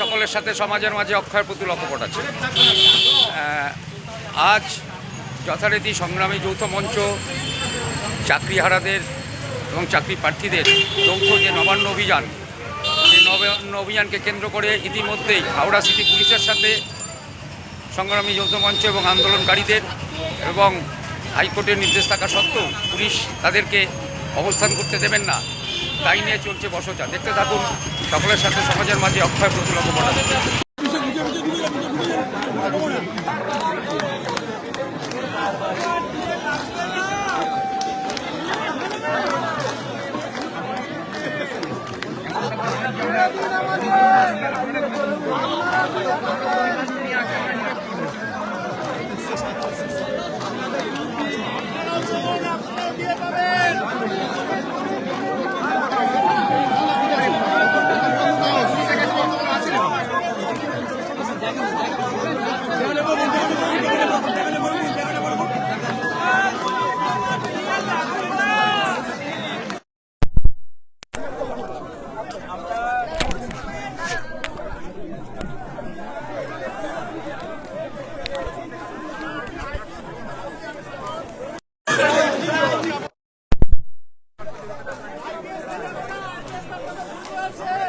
সকলের সাথে সমাজের মাঝে অক্ষয় পুতুল অকপট আছে। আজ যথারীতি সংগ্রামী যৌথ মঞ্চ চাকরিহারাদের এবং চাকরি প্রার্থীদের যৌথ যে নবান্ন অভিযান, সেই নবান্ন অভিযানকে কেন্দ্র করে ইতিমধ্যেই হাওড়া সিটি পুলিশের সাথে সংগ্রামী যৌথ মঞ্চ এবং আন্দোলনকারীদের এবং হাইকোর্টের নির্দেশ থাকা সত্ত্বেও পুলিশ তাদেরকে অবস্থান করতে দেবেন না। তাই নিয়ে চলছে বসচা। দেখতে থাকুন, সকলের সাথে সমাজের মাঝে অক্ষয় প্রতুল অকপট আছে।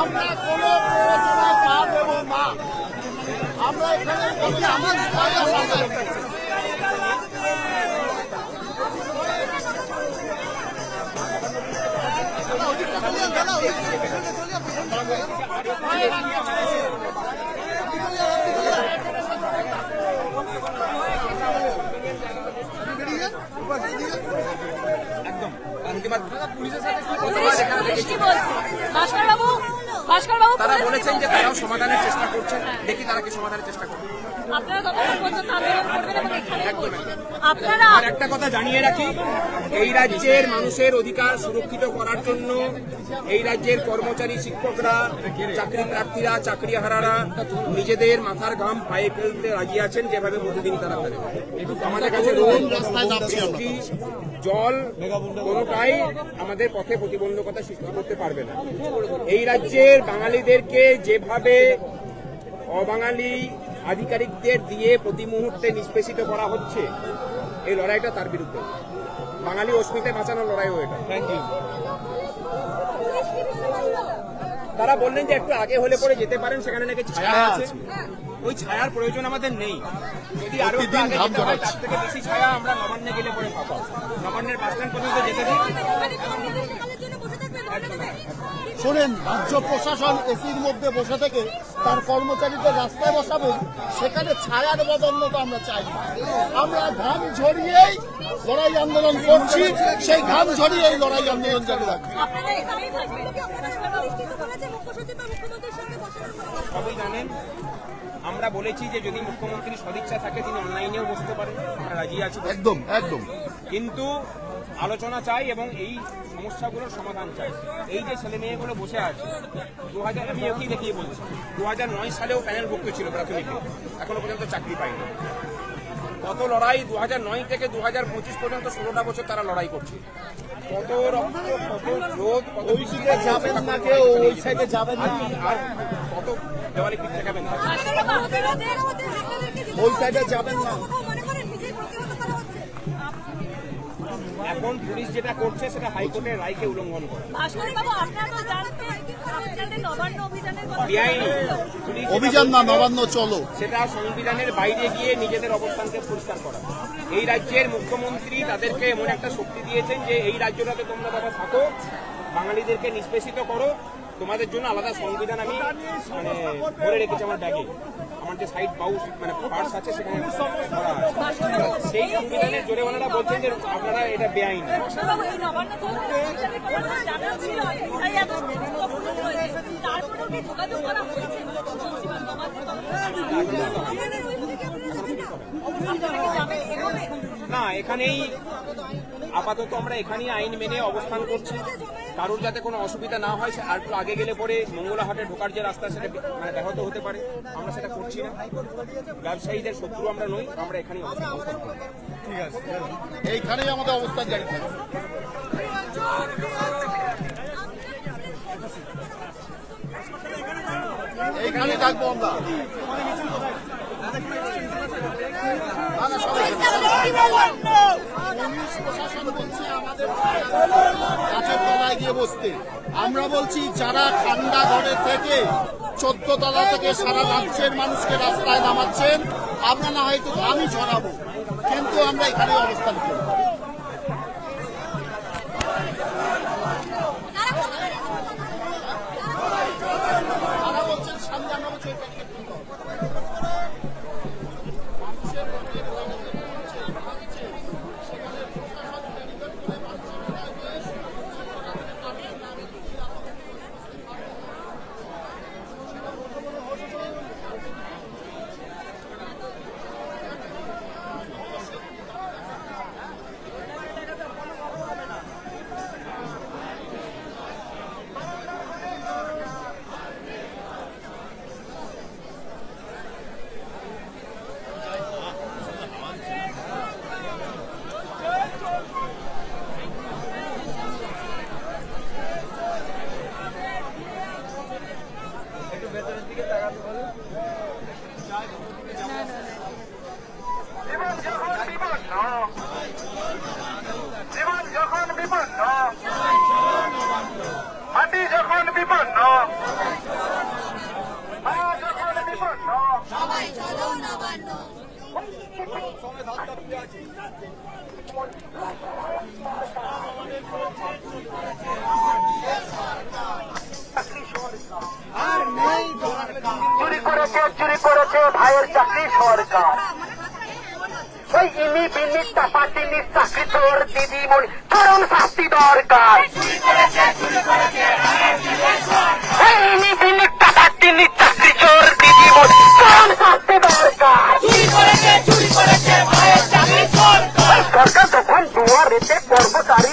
আমরা কোনো প্ররোচনা পা দেব না। আমরা এখানে বসে আমার ছায়া বাঁচাতে চাই। ভাস্কর বাবু ভাস্কর বাবু তারা বলেছেন যে তারাও সমাধানের চেষ্টা করছেন। দেখি তারা কি সমাধানের চেষ্টা করবে। আর একটা কথা জানিয়ে রাখি এই রাজ্যের মানুষের অধিকার সুরক্ষিত করার জন্য এই রাজ্যের কর্মচারী শিক্ষকরা চাকরি প্রার্থীরা চাকরি হারারা নিজেদের মাথার ঘাম পায়ে ফেলতে রাজি আছেন যেভাবে প্রতিদিন তারা করে। আমাদের কাছে বৃষ্টি, জল কোনোটাই আমাদের পথে প্রতিবন্ধকতা সৃষ্টি করতে পারবে না। এই রাজ্যের বাঙালিদেরকে যেভাবে অবাঙালি আধিকারিকদের দিয়ে প্রতি মুহূর্তে নিষ্পেষিত করা হচ্ছে এই লড়াইটা তার বিরুদ্ধে। বাঙালি অস্মিতা বাঁচানোর লড়াইও এটা। থ্যাংক ইউ তারা বললেন যে একটু আগে হলে পরে যেতে পারেন সেখানে নাকি ছায়া আছে। ওই ছায়ার প্রয়োজন আমাদের নেই। যদি আরও একটু আগে যেতে হয় তার থেকে বেশি ছায়া আমরা নবান্নে গেলে পরে পাবো। নবান্নের বাস স্ট্যান্ড পর্যন্ত যেতে দিই শোনেন রাজ্য প্রশাসন এসির মধ্যে বসে থেকে তার কর্মচারীদের রাস্তায় বসাবেন সেখানে ছায়ার বদন্যতা আমরা চাই আমরা ঘাম ঝরিয়েই লড়াই আন্দোলন করছি সেই ঘাম ঝরিয়ে ঝরিয়েই লড়াই আন্দোলন জারি এখানেই থাকবেন। সবই জানেন। আমরা বলেছি যে যদি মুখ্যমন্ত্রী সদিচ্ছা থাকে তিনি অনলাইনেও বসতে পারেন। আমরা রাজি আছি। একদম একদম। কিন্তু আলোচনা চাই এবং এই সমস্যাগুলোর সমাধান চাই। এই যে ছেলে মেয়েগুলো বসে আছে দু হাজার আমি ওকেই দেখিয়ে বলছি দু হাজার নয় সালেও প্যানেল ভুক্ত ছিল প্রাথমিকে এখনও পর্যন্ত চাকরি পায়নি। কত লড়াই দু হাজার নয় থেকে দু হাজার পঁচিশ পর্যন্ত ষোলোটা বছর তারা লড়াই করছে। কত রক্ত কত রোদ কত যাবেন না কেউ ওই সাইডে যাবেন না। আর কত দেওয়ালে পিঠ দেখাবেন ওই সাইডে যাবেন না। এখন পুলিশ যেটা করছে সেটা হাইকোর্টের রায়কে উল্লঙ্ঘন করে। অভিযান না নবান্ন চলো। সেটা সংবিধানের বাইরে গিয়ে নিজেদের অবস্থানকে পরিষ্কার করা। এই রাজ্যের মুখ্যমন্ত্রী তাদেরকে এমন একটা শক্তি দিয়েছেন যে এই রাজ্যটাতে তোমরা বাবা থাকো বাঙালিদেরকে নিষ্পেষিত করো তোমাদের জন্য আলাদা সংবিধান আমি মানে ধরে রেখেছি আমার ব্যাগে। আমার যে সাইড পাউস মানে পার্স আছে সেখানে। সেই সংবিধানের জোরে ওনারা বলছেন যে আপনারা এটা বেআইনি। না, এখানেই আপাতত আমরা এখানেই আইন মেনে অবস্থান করছি। কারোর যাতে কোনো অসুবিধা না হয় সে আর একটু আগে গেলে পরে মঙ্গলাহাটে ঢোকার যে রাস্তা সেটা মানে ব্যাহত হতে পারে। আমরা সেটা করছি না। ব্যবসায়ীদের শত্রু আমরা নই আমরা এখানেই অবস্থান করছি। এইখানেই আমাদের অবস্থান জারি থাকবে এইখানে থাকব আমরা। পুলিশ প্রশাসন বলছে আমাদের তলায় গিয়ে বসতে। আমরা বলছি, যারা ঠান্ডা ঘরে থেকে চোদ্দ তলা থেকে সারা রাজ্যের মানুষকে রাস্তায় নামাচ্ছেন, আমরা না হয়তো আমি ছড়াবো। কিন্তু আমরা এখানে অবস্থান করি চুরি করেছে চুরি করেছে ভাইয়ের চাকরি সরকার। ওই ইনি বিনি চাপাতিনি চাকরি চোর দিদিমণি চরম শাস্তি দরকার। এই ইনি বিনি চাপাতিনি চাকরি চোর দিদিমণি চরম শাস্তি দরকার। সরকার। তখন দুয়ারেতে কর্মচারী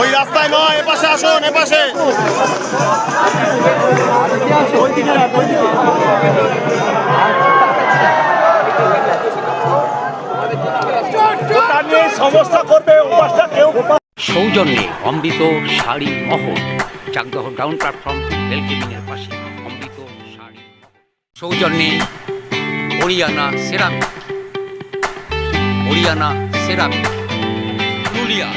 ওই রাস্তায় নয় এপাশে আসুন এপাশে। সমস্যা করবে ওপাশটা কেউ সৌজন্যে অমৃত শাড়ি মহল। চাকদহ ডাউন প্ল্যাটফর্ম রেল কেবিনের পাশে অমৃত শাড়ি সৌজন্যে হরিয়ানা সেরামিক হরিয়ানা সেরামিক পুরুলিয়া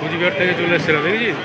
কুচবিহার থেকে চলে এসেছিলাম দেখেছিস?